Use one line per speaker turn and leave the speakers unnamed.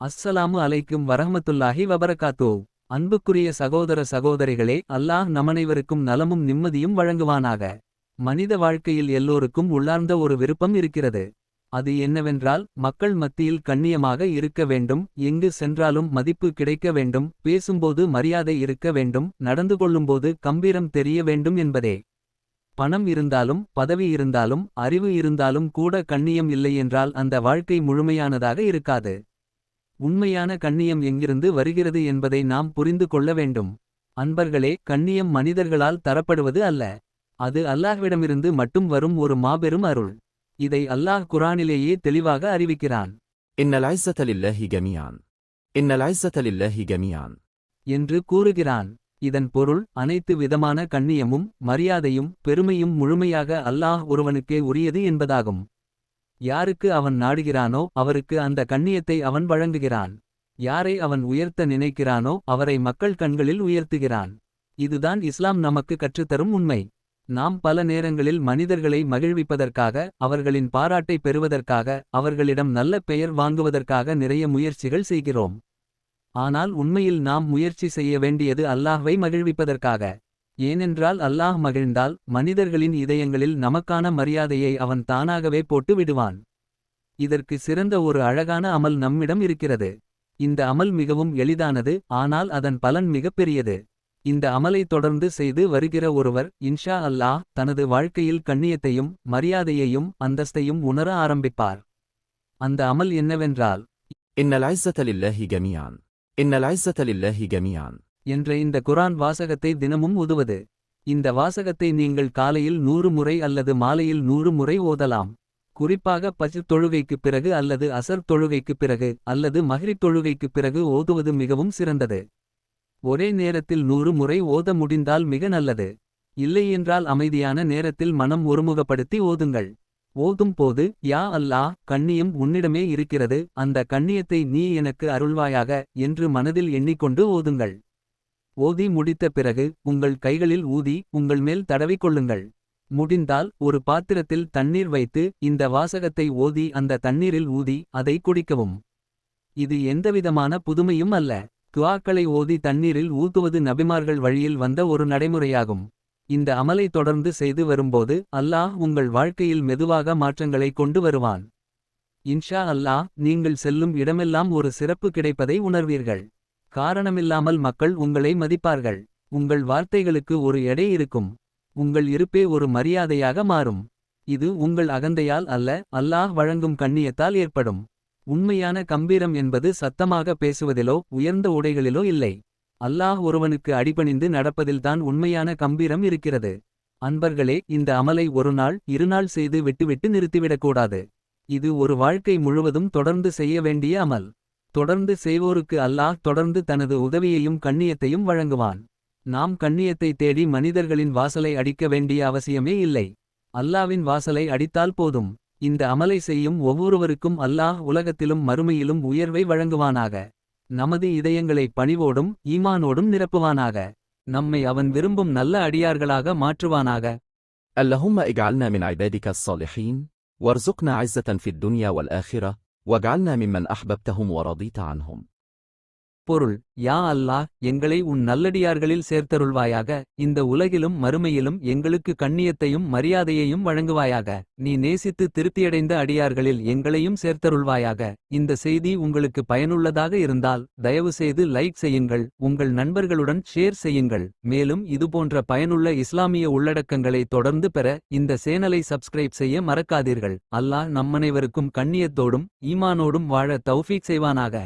அஸ்ஸலாமு அலைக்கும் வரஹமத்துல்லாஹி வபரகாத்தோ. அன்புக்குரிய சகோதர சகோதரிகளே அல்லாஹ் நமனைவருக்கும் நலமும் நிம்மதியும் வழங்குவானாக. மனித வாழ்க்கையில் எல்லோருக்கும் உள்ளார்ந்த ஒரு விருப்பம் இருக்கிறது. அது என்னவென்றால் மக்கள் மத்தியில் கண்ணியமாக இருக்க வேண்டும் எங்கு சென்றாலும் மதிப்பு கிடைக்க வேண்டும் பேசும்போது மரியாதை இருக்க வேண்டும் நடந்து கொள்ளும்போது கம்பீரம் தெரிய வேண்டும் என்பதே. பணம் இருந்தாலும் பதவி இருந்தாலும் அறிவு இருந்தாலும் கூட கண்ணியம் இல்லையென்றால் அந்த வாழ்க்கை முழுமையானதாக இருக்காது. உண்மையான கண்ணியம் எங்கிருந்து வருகிறது என்பதை நாம் புரிந்து கொள்ள வேண்டும். அன்பர்களே கண்ணியம் மனிதர்களால் தரப்படுவது அல்ல. அது அல்லாஹ்விடமிருந்து மட்டும் வரும் ஒரு மாபெரும் அருள். இதை அல்லாஹ் குரானிலேயே தெளிவாக அறிவிக்கிறான். என்று கூறுகிறான். இதன் பொருள் அனைத்து விதமான கண்ணியமும் மரியாதையும் பெருமையும் முழுமையாக அல்லாஹ் ஒருவனுக்கே உரியது என்பதாகும். யாருக்கு அவன் நாடுகிறானோ அவருக்கு அந்த கண்ணியத்தை அவன் வழங்குகிறான். யாரை அவன் உயர்த்த நினைக்கிறானோ அவரை மக்கள் கண்களில் உயர்த்துகிறான். இதுதான் இஸ்லாம் நமக்கு கற்றுத்தரும் உண்மை. நாம் பல நேரங்களில் மனிதர்களை மகிழ்விப்பதற்காக அவர்களின் பாராட்டை பெறுவதற்காக அவர்களிடம் நல்ல பெயர் வாங்குவதற்காக நிறைய முயற்சிகள் செய்கிறோம். ஆனால் உண்மையில் நாம் முயற்சி செய்ய வேண்டியது அல்லாஹ்வை மகிழ்விப்பதற்காக. ஏனென்றால் அல்லாஹ் மகிழ்ந்தால் மனிதர்களின் இதயங்களில் நமக்கான மரியாதையை அவன் தானாகவே போட்டு விடுவான். இதற்கு சிறந்த ஒரு அழகான அமல் நம்மிடம் இருக்கிறது. இந்த அமல் மிகவும் எளிதானது ஆனால் அதன் பலன் மிகப்பெரியது இந்த அமலை தொடர்ந்து செய்து வருகிற ஒருவர் இன்ஷா அல்லாஹ் தனது வாழ்க்கையில் கண்ணியத்தையும் மரியாதையையும் அந்தஸ்தையும் உணர ஆரம்பிப்பார். அந்த அமல் என்னவென்றால்
இன்னலாய்சதலில்லஹி ஹிகமியான் இன்னலாய்சதலில்லஹி ஹிகமியான்
என்ற இந்த குரான் வாசகத்தை தினமும் உதுவது இந்த வாசகத்தை நீங்கள் காலையில் நூறு முறை அல்லது மாலையில் நூறு முறை ஓதலாம். குறிப்பாக பஜ் தொழுகைக்குப் பிறகு அல்லது அசர் தொழுகைக்குப் பிறகு அல்லது மஹ்ரி தொழுகைக்குப் பிறகு ஓதுவது மிகவும் சிறந்தது. ஒரே நேரத்தில் நூறு முறை ஓத முடிந்தால் மிக நல்லது. இல்லையென்றால் அமைதியான நேரத்தில் மனம் ஒருமுகப்படுத்தி ஓதுங்கள். ஓதும் போது யா அல்லா கண்ணியம் உன்னிடமே இருக்கிறது அந்த கண்ணியத்தை நீ எனக்கு அருள்வாயாக என்று மனதில் எண்ணிக்கொண்டு ஓதுங்கள். ஓதி முடித்த பிறகு உங்கள் கைகளில் ஊதி உங்கள் மேல் தடவிக் கொள்ளுங்கள். முடிந்தால் ஒரு பாத்திரத்தில் தண்ணீர் வைத்து இந்த வாசகத்தை ஓதி அந்த தண்ணீரில் ஊதி அதை குடிக்கவும். இது எந்தவிதமான புதுமையும் அல்ல. துவாக்களை ஓதி தண்ணீரில் ஊத்துவது நபிமார்கள் வழியில் வந்த ஒரு நடைமுறையாகும். இந்த அமலை தொடர்ந்து செய்து வரும்போது அல்லாஹ் உங்கள் வாழ்க்கையில் மெதுவாக மாற்றங்களை கொண்டு வருவான். இன்ஷா அல்லாஹ் நீங்கள் செல்லும் இடமெல்லாம் ஒரு சிறப்பு கிடைப்பதை உணர்வீர்கள். காரணமில்லாமல் மக்கள் உங்களை மதிப்பார்கள். உங்கள் வார்த்தைகளுக்கு ஒரு எடை இருக்கும். உங்கள் இருப்பே ஒரு மரியாதையாக மாறும். இது உங்கள் அகந்தையால் அல்ல அல்லாஹ் வழங்கும் கண்ணியத்தால் ஏற்படும். உண்மையான கம்பீரம் என்பது சத்தமாக பேசுவதிலோ உயர்ந்த உடைகளிலோ இல்லை. அல்லாஹ் ஒருவனுக்கு அடிபணிந்து நடப்பதில்தான் உண்மையான கம்பீரம் இருக்கிறது. அன்பர்களே இந்த அமலை ஒரு நாள் இருநாள் செய்து விட்டுவிட்டு நிறுத்திவிடக்கூடாது. இது ஒரு வாழ்க்கை முழுவதும் தொடர்ந்து செய்ய வேண்டிய அமல். தொடர்ந்து செய்வோருக்கு அல்லாஹ் தொடர்ந்து தனது உதவியையும் கண்ணியத்தையும் வழங்குவான் நாம் கண்ணியத்தை தேடி மனிதர்களின் வாசலை அடிக்க வேண்டிய அவசியமே இல்லை அல்லாவின் வாசலை அடித்தால் போதும் இந்த அமலை செய்யும் ஒவ்வொருவருக்கும் அல்லாஹ் உலகத்திலும் மறுமையிலும் உயர்வை வழங்குவானாக நமது இதயங்களை பணிவோடும் ஈமானோடும் நிரப்புவானாக நம்மை அவன் விரும்பும் நல்ல அடியார்களாக மாற்றுவானாக
اللهم اجعلنا من عبادك الصالحين وارزقنا عزة في الدنيا والآخرة واجعلنا ممن أحببتهم ورضيت عنهم.
பொருள் யா அல்லாஹ் எங்களை உன் நல்லடியார்களில் சேர்த்தருள்வாயாக இந்த உலகிலும் மறுமையிலும் எங்களுக்கு கண்ணியத்தையும் மரியாதையையும் வழங்குவாயாக நீ நேசித்து திருப்தியடைந்த அடியார்களில் எங்களையும் சேர்த்தருள்வாயாக இந்த செய்தி உங்களுக்கு பயனுள்ளதாக இருந்தால் தயவு செய்து லைக் செய்யுங்கள் உங்கள் நண்பர்களுடன் ஷேர் செய்யுங்கள் மேலும் இதுபோன்ற பயனுள்ள இஸ்லாமிய உள்ளடக்கங்களை தொடர்ந்து பெற இந்த சேனலை சப்ஸ்கிரைப் செய்ய மறக்காதீர்கள் அல்லாஹ் நம்மனைவருக்கும் கண்ணியத்தோடும் ஈமானோடும் வாழ தௌஃபீக் செய்வானாக.